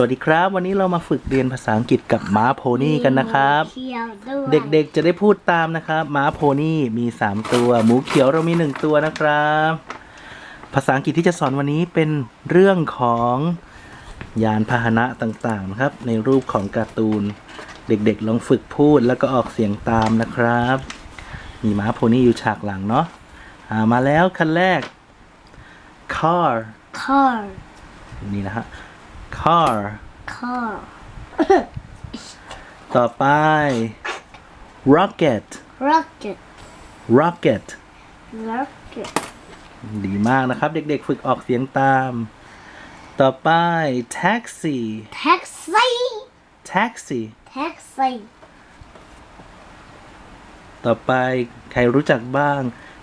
สวัสดีครับ วันนี้เรามาฝึกเรียนภาษาอังกฤษกับม้าโพนี่กันนะครับเขียวด้วยเด็กๆจะได้พูดตามนะครับ ม้าโพนี่มี 3 ตัว หมูเขียวเรามี 1 ตัวนะครับ ภาษาอังกฤษที่จะสอนวันนี้เป็นเรื่องของยานพาหนะต่างๆนะครับ ในรูปของการ์ตูน เด็กๆลองฝึกพูดแล้วก็ออกเสียงตามนะครับ มีม้าโพนี่อยู่ฉากหลังเนาะอ่ามาแล้วคันแรก car คอร์นี่นะฮะ car คอร์ต่อไป rocket rocket rocket rocket ดีมากนะครับ เด็กๆ ฝึกออกเสียงตาม ต่อไป taxi taxi taxi taxi ต่อไปใครรู้จักบ้าง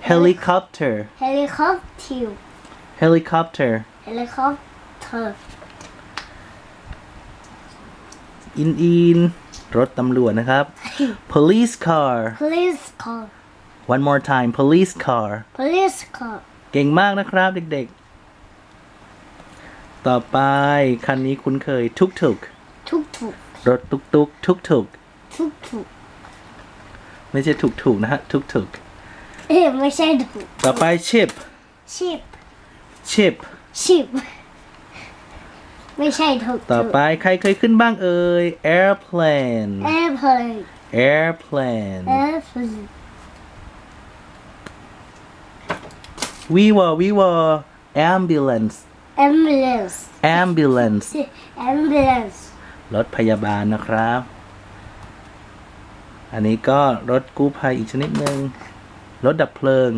helicopter helicopter helicopter helicopter อินอินรถตำรวจนะครับ police car police car one more time police car police car เก่งมากนะครับเด็กๆ ต่อไปคันนี้คุ้นเคยทุกทุกทุกทุกๆรถตุกตุกทุกทุกทุกทุกๆไม่ใช่ถูกถูกๆนะฮะทุกทุกเอ๊ะไม่ใช่ถูกๆต่อไป ship ship ship ship ไม่ใช่ถูกต่อไปใครเคยขึ้นบ้างเอ่ย airplane airplane airplane airplane viva viva ambulance ambulance ambulance ambulance รถพยาบาลนะครับ อันนี้ก็รถกู้ภัยอีกชนิดหนึ่งรถดับเพลิง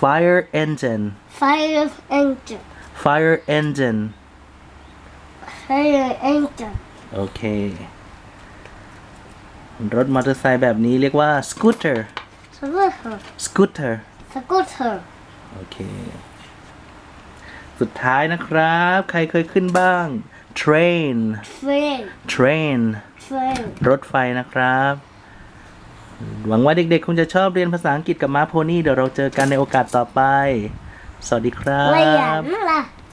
fire engine fire engine fire engine fire engine โอเค รถมอเตอร์ไซค์แบบนี้เรียกว่า scooter scooter scooter scooter โอเค สุดท้ายนะครับ ใครเคยขึ้นบ้าง train train train train รถไฟนะครับ หวังว่าเด็กๆ คงจะชอบเรียนภาษาอังกฤษกับม้าโพนี่ เดี๋ยวเราเจอกันในโอกาสต่อไป สวัสดีครัไม่อยากบล่ะ